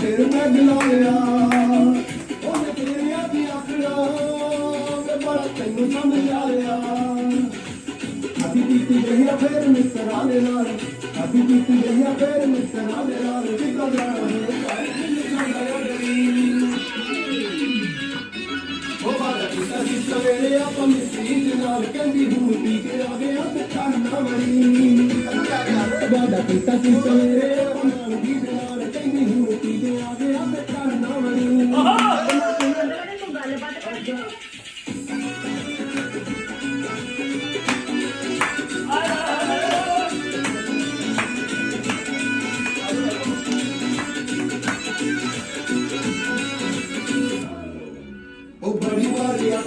ਫਿਰ ਮੈਂ ਗਿਲਾ ਲਿਆ ਉਹਨੇ ਤੇਰੀਆਂ ਦੀ ਆਖਣਾ ਮੈਂ ਬੜਾ ਤੈਨੂੰ ਸਮਝ ਲਿਆ ਅਸੀਂ ਕੀਤੀ ਗਈਆਂ ਫਿਰ ਮਿੱਤਰਾਂ ਦੇ ਨਾਲ। ਅਭੀ ਬੀਤੀ ਗਈਆਂ ਫੇਰ ਮਿੱਤਰਾਂ ਦੇ ਨਾਲ। ਕਿੱਦਾਂ ਜਾਣਾ ਹੈ ਘਰ ਕਿੰਨੇ ਜਾਂਦਾ ਉਹ ਬਾਦਾ ਕੀਤਾ ਸੀ, ਸਵੇਰੇ ਆਪਾਂ ਮਿੱਟੀ ਦੇ ਨਾਲ। ਕਹਿੰਦੀ, ਹੁਣ ਪੀ ਕੇ ਆ ਗਿਆ ਤੇ ਖਾਣਾ ਮਰੀ ਬਾਦਾ ਕੀਤਾ ਸੀ, ਸਵੇਰੇ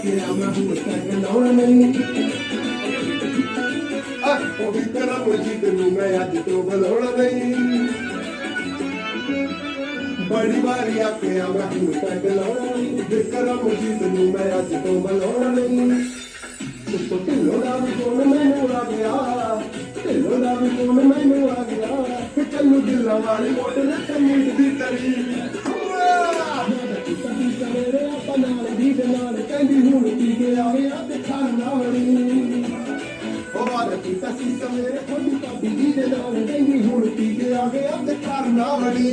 ਵਾਰੀ ਆ ਕੇ ਆ ਮੈਂ ਆ ਉਹ ਵੀ ਕਰਾਂ ਮੁਝੀ ਤੈਨੂੰ ਮੈਂ ਅੱਜ ਤੋਂ ਬੁਲਾਉਣਾ ਨਹੀਂ ਬੜੀ ਵਾਰੀ ਆ ਕੇ ਆ ਮੈਂ ਲਾਉਣਾ ਨਹੀਂ ਜੇ ਕਰਾਂ ਮੁਝੀ ਮੈਂ ਅੱਜ ਤੋਂ ਬੁਲਾਉਣਾ ਨਹੀਂ ਤੂੰ ਢਿੱਲੋਂ ਦਾ ਵੀ ਕੋਣ ਮੈਨੂੰ ਆ ਗਿਆ ਢਿੱਲੋਂ ਦਾ ਵੀ ਕੋਣ ਮੈਨੂੰ ਆ ਗਿਆ ਚੱਲੂ ਦਿਲਾਂ ਵਾਲੀ ਮੋਟ ਨਾ ਕਮੀਜ਼ ਦੀ ਤਰੀ ਸਵੇਰੇ ਕਹਿੰਦੀ ਹੁਣ ਪੀ ਕੇ ਆ ਗਿਆ ਤੇ ਖਾਣਾ ਵੜੀ। ਉਹ ਵਾਦਾ ਕੀਤਾ ਸੀ ਸਵੇਰੇ ਕੋਈ ਭਾਬੀ ਜੀ ਦੇ ਨਾਲ, ਕਹਿੰਦੀ ਹੁਣ ਕੀ ਕੇ ਆ ਗਿਆ ਤੇ ਖਾਣਾ ਵੜੀ।